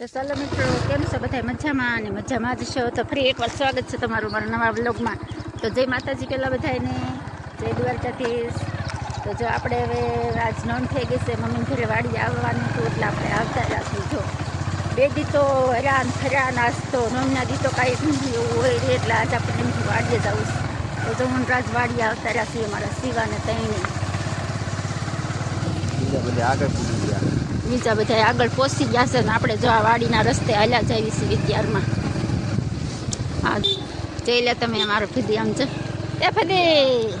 તો ચાલો મિત્રો, કેમ છો બધા? મજામાં અને મજામાં જ છો? તો ફરી એકવાર સ્વાગત છે તમારું મારા નવા બ્લોગમાં. તો જય માતાજી પહેલાં બધાને જય દ્વારકાધીશ. તો જો આપણે હવે આજ નોંધ થઈ ગઈ છે મમ્મી ઘરે વાડી આવવાનું હતું, એટલે આપણે આવતા રાખ્યું જો બે ગીતો તો હરાન ફર્યા નાસ્તો નોમના દી તો કાંઈ એવું હોય એટલે આજ આપણે એમથી વાડીએ જવું છે. તો જો રાજ વાડી આવતા રાખીએ મારા શિવાને તઈને. આગળ બીજા બધા આગળ પહોંચી ગયા છે ને આપણે જો આ વાડીના રસ્તે હાલ્યા જઈએ છીએ વિદ્યારમાં હા જઈ લે તમે મારો ફીદી આમ છે. એ ફીદી!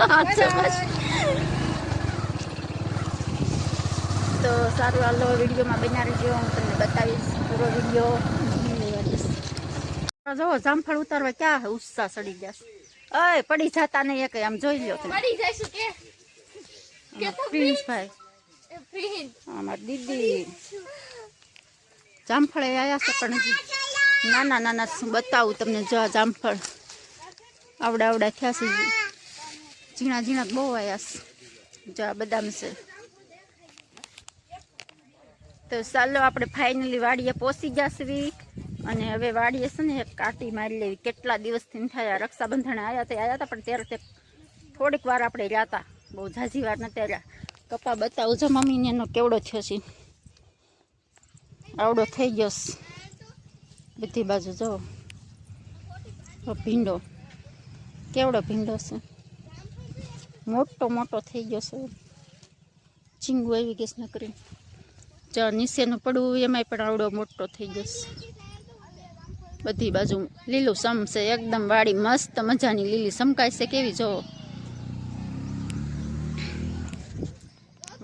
તો સારું હાલો વિડીયોમાં બન્યા રહેજો. હું તમને બતાવીશ પૂરો વીડિયો. જો જામફળ ઉતારવા ક્યાં ઉત્સાહ ચડી ગયા અય પડી જતા નહીં એક આમ જોઈ લો પડી મળી જઈશું કે? અમારા પ્રિન્સભાઈ અમારી દીદી. જામફળ આવ્યા છે પણ હજી નાના નાના શું બતાવું તમને જો જામફળ. આવડા આવડા થયા છે ઝીણા ઝીણા બહુ આવ્યા છે. જો આ બદામ છે. તો ચાલો આપણે ફાઇનલી વાડીએ પહોંચી જશવી. અને હવે વાડીએ છે ને એક કાંટી મારી લેવી. કેટલા દિવસથી થયા. રક્ષાબંધન આવ્યા તે આવ્યા હતા પણ ત્યારે તે થોડીક વાર આપણે રહ્યા હતા. બહુ ઝાઝી વાર નથી. કપા બતાવું છો મમ્મીને એનો કેવડો થયો છે આવડો થઈ ગયો. બધી બાજુ જો. ભીંડો. કેવડો ભીંડો છે? મોટો મોટો થઈ ગયો છે. ચીંગું આવી ગઈ નકરી. કરી જો નીચેનું પડવું એમાંય પણ આવડો મોટો થઈ ગયો છે. બધી બાજુ લીલું સમ એકદમ વાડી મસ્ત મજાની લીલી સમકાય છે કેવી? જો.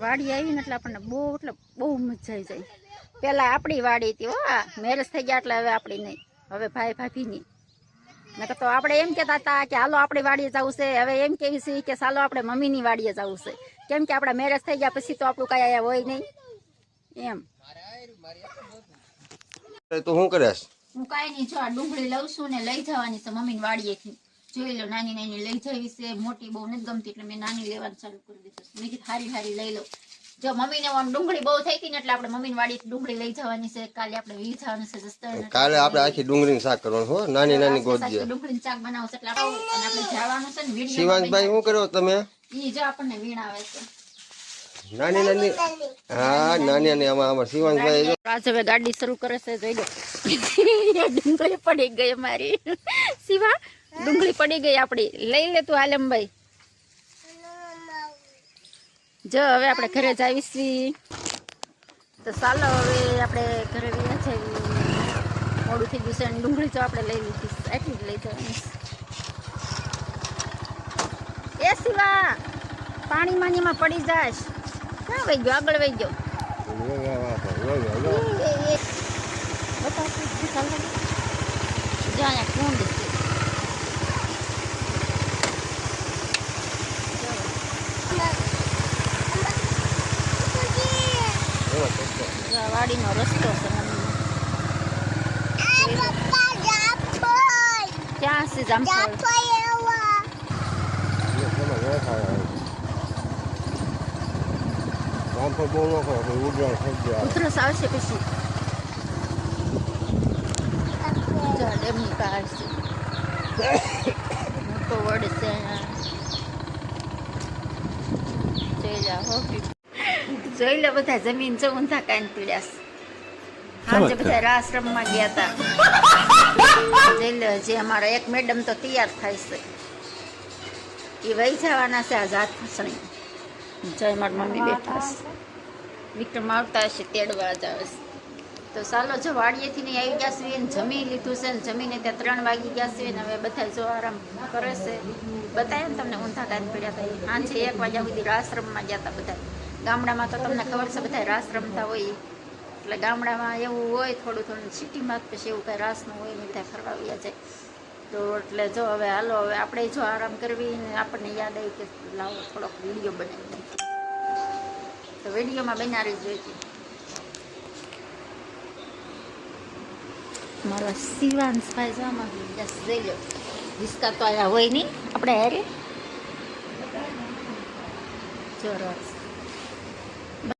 વાડી આવી ને એટલે આપણને બહુ એટલે બહુ મજા આવી જાય. પેલા આપણી વાડી હતી હો મેરેજ થઈ ગયા એટલે હવે આપણી નહીં. હવે ભાઈ ભાભીની નકર તો આપણે એમ કહેતા હતા કે હાલો આપણી વાડીએ જવું છે. હવે એમ કેવી છે કે ચાલો આપણે મમ્મીની વાડીએ જવું છે. કેમ કે આપણા મેરેજ થઈ ગયા પછી તો આપણું કાંઈ હોય નહીં. એમ. તો શું કરે હું કાંઈ નહીં જો આ ડુંગળી લઉં છું ને લઈ જવાની છે મમ્મીની વાડીએથી. જોઈ લો નાની નાની લઈ જવી છે. મોટી બહુ નથી ગમતી એટલે મેં નાની લેવાનું ચાલુ કરી દીધું મેં કીધું હારી હારી લઈ લો. જો મમ્મીને ડુંગળી બહુ થઈ હતી ને એટલે આપણે મમ્મીની વાડીથી ડુંગળી લઈ જવાની છે. કાલે આપણે વી જવાનું છે કાલે આપણે આખી ડુંગળીનું શાક કરવાનું હો? નાની નાની ગોદીએ ડુંગળીનું શાક બનાવશે એટલે આપણે જવાનું છે ને શિવાંશભાઈ શું કર્યો તમે? ઈ જો આપણને વીણાવે છે. નાની નાની હા નાની નાની આમાં આમાં શિવાંશભાઈ જો. હવે ગાડી શરૂ કરે છે જોઈ લો. ડુંગળી પડી ગઈ અમારી. શિવા ડુંગળી પડી ગઈ આપણી લઈ લે તું આલમભાઈ. જો હવે આપણે ઘરે જાવીશી તો ચાલો હવે આપણે ઘરે ગયા છે મોડું થઈ ગયું છે અને ડુંગળી તો આપણે લઈ લીધી એટલી જ લઈ જવાની એ શિવા પાણી માનીમાં પડી જાશ. ક્યાં વહી ગયો? આગળ વહી ગયો. જ્યાં કુંડ છે જો આ વાડીનો રસ્તો છે. ક્યાં છે ઉધરસ આવશે પછી. ડેમની કાર છે મોટો વડ છે જોઈ લે હો. જોઈ લે બધા જમીન છે ઊંધા કાન પીડ્યાસ છે. બધા રાસ રમવા ગયા હતા જોઈ લે જે અમારા એક મેડમ તો તૈયાર થાય છે. એ વહી જવાના છે આ જાત ફસણી જય મારી મમ્મી બેઠા છે. વિક્રમ આવતા હશે તેડવા જ આવે છે. તો ચાલો જો વાડીએથી નહીં આવી ગયા છીએ ને જમી લીધું છે ને જમીને ત્યાં ત્રણ વાગી ગયા છે ને હવે બધા જો આરામ કરે છે. બતાવ્યા ને તમને ઊંધા કાંઈ પડ્યા હતા સાંજે એક વાગ્યા સુધી રમવા ગયા હતા બધા. ગામડામાં તો તમને ખબર છે બધા રાસ રમતા હોય. એટલે ગામડામાં એવું હોય, થોડું થોડું સિટીમાં પછી એવું કાંઈ રાસ ન હોય બધા ફરવા આવ્યા જાય. તો એટલે જો હવે હાલો, હવે આપણે જો આરામ કરવી આપણને યાદ આવી કે લાવો, થોડોક વીડિયો બનાવી તો વિડીયોમાં બનાવી જોઈતી. મારો શિવાંશ ભાઈ જો જસ જઈ લો રિસ્કા તો આયા હોય નહીં, આપણે હેરે. જો રસ.